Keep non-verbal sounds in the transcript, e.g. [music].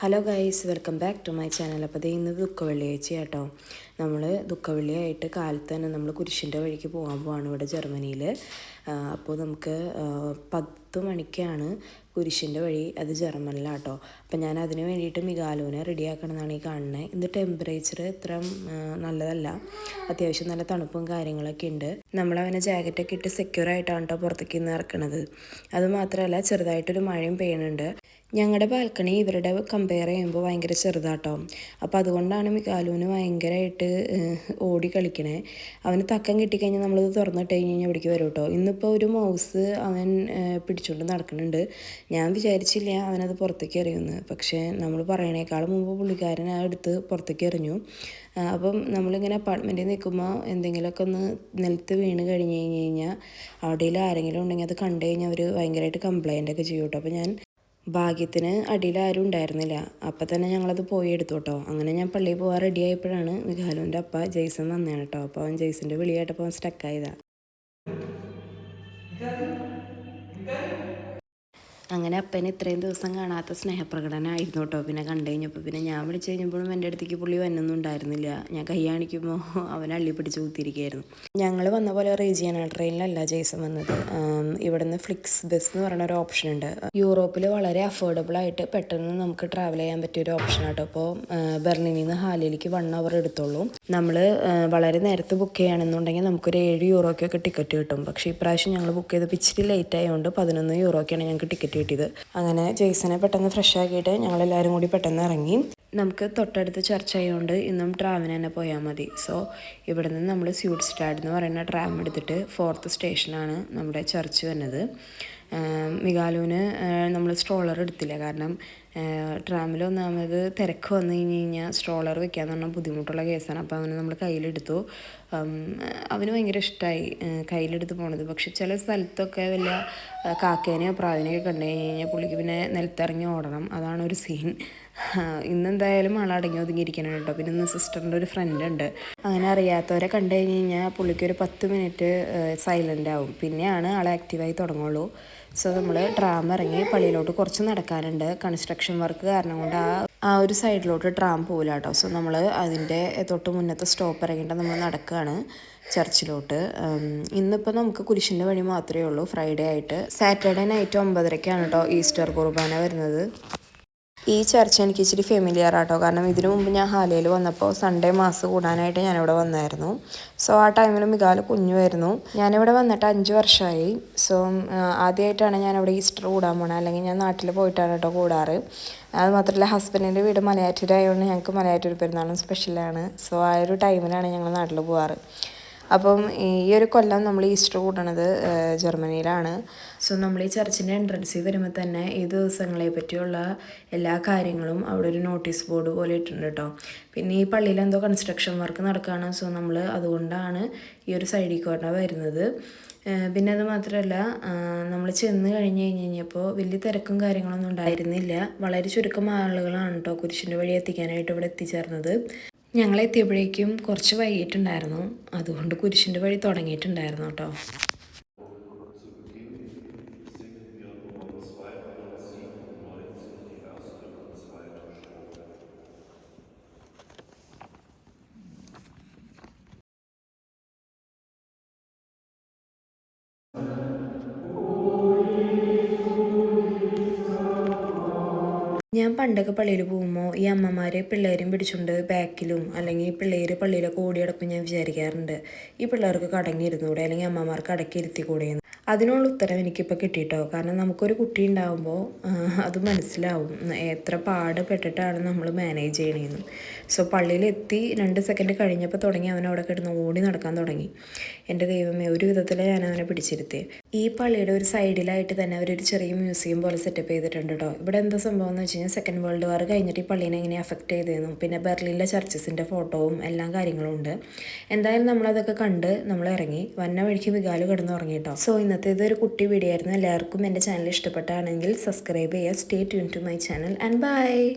Hello guys welcome back to my channel. അപ്പോൾ അതേ ഇന്ന് ദുഃഖ വെള്ളിയാഴ്ച കേട്ടോ നമ്മൾ ദുഃഖ വെള്ളിയായിട്ട് കാലത്ത് തന്നെ നമ്മൾ കുരിശിന്റെ വഴിക്ക് പോകാൻ പോവാണ് ഇവിടെ ജർമ്മനിയിൽ അപ്പോൾ നമുക്ക് പത്ത് മണിക്കാണ് കുരിശിന്റെ വഴി അത് ജർമ്മനിലാട്ടോ. അപ്പോൾ ഞാൻ അതിന് വേണ്ടിയിട്ട് മികാലോനെ റെഡിയാക്കണമെന്നാണ് ഈ കാണുന്നത് ഇന്ന് ടെമ്പറേച്ചർ ഇത്ര നല്ലതല്ല. അത്യാവശ്യം നല്ല തണുപ്പും കാര്യങ്ങളൊക്കെ ഉണ്ട് നമ്മളവനെ ജാക്കറ്റൊക്കെ ഇട്ട് സെക്യൂർ ആയിട്ടാണ് കേട്ടോ പുറത്തേക്ക് ഇന്ന് ഇറക്കണത്. അതുമാത്രമല്ല ചെറുതായിട്ടൊരു മഴയും പെയ്യുന്നുണ്ട് ഞങ്ങളുടെ ബാൽക്കണി ഇവരുടെ കമ്പയർ ചെയ്യുമ്പോൾ ഭയങ്കര ചെറുതാട്ടോ. അപ്പോൾ അതുകൊണ്ടാണ് മികാലുവിന് ഭയങ്കരമായിട്ട് ഓടി കളിക്കണേ. അവന് തക്കം കിട്ടിക്കഴിഞ്ഞാൽ നമ്മളിത് തുറന്നിട്ട് കഴിഞ്ഞ് കഴിഞ്ഞാൽ ഇവിടേക്ക് വരും കേട്ടോ ഇന്നിപ്പോൾ ഒരു മൗസ് അവൻ പിടിച്ചുകൊണ്ട് നടക്കുന്നുണ്ട് ഞാൻ വിചാരിച്ചില്ല അവനത് പുറത്തേക്ക് എറിയുമെന്ന് പക്ഷേ നമ്മൾ പറയണേക്കാളും മുമ്പ് പുള്ളിക്കാരൻ ആ എടുത്ത് പുറത്തേക്ക് എറിഞ്ഞു. അപ്പം നമ്മളിങ്ങനെ അപ്പാർട്ട്മെന്റിൽ നിൽക്കുമ്പോൾ എന്തെങ്കിലുമൊക്കെ ഒന്ന് നിലത്ത് വീണ് കഴിഞ്ഞ് കഴിഞ്ഞ് കഴിഞ്ഞാൽ അവിടെയിൽ ആരെങ്കിലും ഉണ്ടെങ്കിൽ അത് കണ്ടു കഴിഞ്ഞാൽ അവർ ഭയങ്കരമായിട്ട് കംപ്ലൈന്റ് ഒക്കെ ചെയ്യും കേട്ടോ അപ്പോൾ ഞാൻ ഭാഗ്യത്തിന് അടിയിൽ ആരും ഉണ്ടായിരുന്നില്ല. അപ്പം തന്നെ ഞങ്ങളത് പോയി എടുത്തു കേട്ടോ അങ്ങനെ ഞാൻ പള്ളിയിൽ പോകാൻ റെഡി ആയപ്പോഴാണ് അപ്പ ജെയ്സൺ വന്നതാണ് കേട്ടോ. അപ്പോൾ അവൻ ജെയ്സന്റെ വിളിയായിട്ടപ്പോൾ അവൻ സ്റ്റക്കായതാണ് അങ്ങനെ അപ്പനെ ഇത്രയും ദിവസം കാണാത്ത സ്നേഹപ്രകടനമായിരുന്നു കേട്ടോ. പിന്നെ കണ്ടു കഴിഞ്ഞപ്പോൾ പിന്നെ ഞാൻ വിളിച്ചു കഴിഞ്ഞപ്പോഴും എന്റെ അടുത്തേക്ക് പുള്ളി വന്നൊന്നും ഉണ്ടായിരുന്നില്ല. ഞാൻ കൈ കാണിക്കുമ്പോൾ അവൻ അള്ളി പിടിച്ച് കുത്തിയിരിക്കുകയായിരുന്നു. ഞങ്ങൾ വന്ന പോലെ റീജിയണൽ ട്രെയിനിലല്ല ജേസൺ വന്നത്. ഇവിടുന്ന് ഫ്ലിക്സ് ബസ് എന്ന് പറയുന്ന ഒരു ഓപ്ഷൻ ഉണ്ട്. യൂറോപ്പിൽ വളരെ അഫോർഡബിൾ ആയിട്ട് പെട്ടെന്ന് നമുക്ക് ട്രാവൽ ചെയ്യാൻ പറ്റിയ ഒരു ഓപ്ഷൻ ആട്ടോ. അപ്പോൾ ബെർലിനിൽ നിന്ന് ഹാലിയിലേക്ക് വൺ അവർ എടുത്തോളൂ. നമ്മൾ വളരെ നേരത്തെ ബുക്ക് ചെയ്യുകയാണെന്നുണ്ടെങ്കിൽ നമുക്കൊരു ഏഴ് യൂറോയ്ക്കൊക്കെ ടിക്കറ്റ് കിട്ടും. പക്ഷേ ഇപ്രാവശ്യം ഞങ്ങൾ ബുക്ക് ചെയ്ത് ഇച്ചിരി ലേറ്റ് ആയതുകൊണ്ട് പതിനൊന്ന് യൂറോയ്ക്കാണ് ഞങ്ങൾക്ക് ടിക്കറ്റ് കിട്ടിയത് അങ്ങനെ ജെയ്സനെ പെട്ടെന്ന് ഫ്രഷ് ആക്കിയിട്ട് ഞങ്ങളെല്ലാവരും കൂടി പെട്ടെന്ന് ഇറങ്ങി. നമുക്ക് തൊട്ടടുത്ത് ചർച്ച ആയതുകൊണ്ട് ഇന്നും ട്രാമിന് തന്നെ പോയാൽ മതി. സോ ഇവിടെ നിന്ന് നമ്മൾ സ്യൂട്ട് സ്റ്റാഡ് എന്ന് പറയുന്ന ട്രാം എടുത്തിട്ട് ഫോർത്ത് സ്റ്റേഷനാണ് നമ്മുടെ ചർച്ച് വന്നത്. മികാലുവിന് നമ്മൾ സ്ട്രോളർ എടുത്തില്ല. കാരണം ട്രാമിൽ ഒന്നാമത് തിരക്ക് വന്നു കഴിഞ്ഞ് കഴിഞ്ഞാൽ സ്ട്രോളർ വെക്കാന്ന് പറഞ്ഞാൽ ബുദ്ധിമുട്ടുള്ള കേസാണ്. അപ്പോൾ അവന് നമ്മൾ കയ്യിലെടുത്തു. അവന് ഭയങ്കര ഇഷ്ടമായി കയ്യിലെടുത്ത് പോണത്. പക്ഷെ ചില സ്ഥലത്തൊക്കെ വല്ല കാക്കേനെയോ പ്രാവിനെയോ കണ്ടു കഴിഞ്ഞ് കഴിഞ്ഞാൽ പുള്ളിക്ക് പിന്നെ നിലത്തിറങ്ങി ഓടണം. അതാണ് ഒരു സീൻ [laughs] ഇന്നെന്തായാലും ആൾ അടങ്ങി ഒതുങ്ങിയിരിക്കണം കേട്ടോ പിന്നെ ഇന്ന് സിസ്റ്ററിന്റെ ഒരു ഫ്രണ്ട് ഉണ്ട്. അങ്ങനെ അറിയാത്തവരെ കണ്ടു കഴിഞ്ഞ് കഴിഞ്ഞാൽ പുള്ളിക്ക് ഒരു പത്ത് മിനിറ്റ് സൈലന്റ് ആവും. പിന്നെയാണ് ആൾ ആക്റ്റീവായി തുടങ്ങുള്ളൂ. സോ നമ്മൾ ട്രാം ഇറങ്ങി പള്ളിയിലോട്ട് കുറച്ച് നടക്കാനുണ്ട്. കൺസ്ട്രക്ഷൻ വർക്ക് കാരണം കൊണ്ട് ആ ആ ഒരു സൈഡിലോട്ട് ട്രാം പോകില്ല കേട്ടോ സോ നമ്മൾ അതിന്റെ തൊട്ട് മുന്നത്തെ സ്റ്റോപ്പ് ഇറങ്ങിയിട്ട് നമ്മൾ നടക്കുകയാണ് ചർച്ചിലോട്ട്. ഇന്നിപ്പോൾ നമുക്ക് കുരിശിന്റെ വഴി മാത്രമേ ഉള്ളൂ. ഫ്രൈഡേ ആയിട്ട്. സാറ്റർഡേ നൈറ്റ് ഒമ്പതരയ്ക്കാണ് കേട്ടോ ഈസ്റ്റർ കുർബാന വരുന്നത്. ഈ ചർച്ച എനിക്ക് ഇച്ചിരി ഫെമിലിയർ ആട്ടോ. കാരണം ഇതിനു മുമ്പ് ഞാൻ ഹാലയിൽ വന്നപ്പോൾ സൺഡേ മാസ് കൂടാനായിട്ട് ഞാനിവിടെ വന്നായിരുന്നു. സോ ആ ടൈമിൽ മികാൽ കുഞ്ഞുമായിരുന്നു. ഞാനിവിടെ വന്നിട്ട് അഞ്ച് വർഷമായി സോ ആദ്യമായിട്ടാണ് ഞാനിവിടെ ഈസ്റ്റർ കൂടാൻ പോണത് അല്ലെങ്കിൽ ഞാൻ നാട്ടിൽ പോയിട്ടാണ് കേട്ടോ കൂടാറ്. അത് മാത്രമല്ല ഹസ്ബൻഡിന്റെ വീട് മലയാറ്റൂരായതുകൊണ്ട് ഞങ്ങൾക്ക് മലയാറ്റൂർ പെരുന്നാളും സ്പെഷ്യലാണ് സോ ആ ഒരു ടൈമിലാണ് ഞങ്ങൾ നാട്ടിൽ പോവാറ്. അപ്പം ഈ ഒരു കൊല്ലം നമ്മൾ ഈസ്റ്റർ കൂടണത് ജർമ്മനിയിലാണ്. സോ നമ്മൾ ഈ ചർച്ചിന്റെ എൻട്രൻസിൽ വരുമ്പോൾ തന്നെ ഈ ദിവസങ്ങളെ പറ്റിയുള്ള എല്ലാ കാര്യങ്ങളും അവിടെ ഒരു നോട്ടീസ് ബോർഡ് പോലെ ഇട്ടിട്ടുണ്ട് കേട്ടോ പിന്നെ ഈ പള്ളിയിൽ എന്തോ കൺസ്ട്രക്ഷൻ വർക്ക് നടക്കുകയാണ് സോ നമ്മൾ അതുകൊണ്ടാണ് ഈ ഒരു സൈഡിൽ കൂടെ വരുന്നത്. പിന്നെ അത് മാത്രമല്ല നമ്മൾ ചെന്ന് കഴിഞ്ഞ് കഴിഞ്ഞ് കഴിഞ്ഞപ്പോൾ വലിയ തിരക്കും കാര്യങ്ങളൊന്നും ഉണ്ടായിരുന്നില്ല. വളരെ ചുരുക്കം ആളുകളാണ് കേട്ടോ കുരിശിന്റെ വഴി എത്തിക്കാനായിട്ട് ഇവിടെ എത്തിച്ചേർന്നത്. ഞങ്ങൾ എത്തിയപ്പോഴേക്കും കുറച്ച് വൈകിട്ടുണ്ടായിരുന്നു അതുകൊണ്ട് കുരിശിന്റെ വഴി തുടങ്ങിയിട്ടുണ്ടായിരുന്നു കേട്ടോ. ഞാൻ പണ്ടൊക്കെ പള്ളിയിൽ പോകുമ്പോൾ ഈ അമ്മമാരെ പിള്ളേരും പിടിച്ചുകൊണ്ട് ബാക്കിലും അല്ലെങ്കിൽ പിള്ളേർ പള്ളിയിലൊക്കെ ഓടിയടപ്പം ഞാൻ വിചാരിക്കാറുണ്ട്. ഈ പിള്ളേർക്ക് കടങ്ങിയിരുന്നൂടെ അല്ലെങ്കിൽ അമ്മമാർക്ക് അടക്കി ഇരുത്തിക്കൂടെ എന്ന്. അതിനുള്ള ഉത്തരം എനിക്കിപ്പോൾ കിട്ടിയിട്ടോ കാരണം നമുക്കൊരു കുട്ടി ഉണ്ടാകുമ്പോൾ അത് മനസ്സിലാവും. എത്ര പാടുപെട്ടിട്ടാണ് നമ്മൾ മാനേജ് ചെയ്യണേന്ന്. സോ പള്ളിയിലെത്തി രണ്ട് സെക്കൻഡ് കഴിഞ്ഞപ്പോൾ തുടങ്ങി അവൻ അവിടെ കിടന്ന് ഓടി നടക്കാൻ തുടങ്ങി. എന്റെ ദൈവമേ ഒരു വിധത്തിൽ ഞാൻ അവനെ പിടിച്ചിരുത്തി ഈ പള്ളിയുടെ ഒരു സൈഡിലായിട്ട് തന്നെ അവരൊരു ചെറിയ മ്യൂസിയം പോലെ സെറ്റപ്പ് ചെയ്തിട്ടുണ്ട് കേട്ടോ ഇവിടെ എന്താ സംഭവം എന്ന് വെച്ച് കഴിഞ്ഞാൽ സെക്കൻഡ് വേൾഡ് വാർ കഴിഞ്ഞിട്ട് ഈ പള്ളീനെ എങ്ങനെ അഫക്റ്റ് ചെയ്തതെന്നും പിന്നെ ബെർലിനിലെ ചർച്ചസിന്റെ ഫോട്ടോവും എല്ലാ കാര്യങ്ങളും ഉണ്ട്. എന്തായാലും നമ്മളതൊക്കെ കണ്ട് നമ്മൾ ഇറങ്ങി. വന്ന വഴിക്ക് വികാൽ കിടന്ന് ഉറങ്ങി കേട്ടോ സോ ഇന്നത്തെ ഇതൊരു കുട്ടി വീഡിയോ ആയിരുന്നു. എല്ലാവർക്കും എന്റെ ചാനൽ ഇഷ്ടപ്പെട്ടാണെങ്കിൽ സബ്സ്ക്രൈബ് ചെയ്യുക. Stay tune to my channel and bye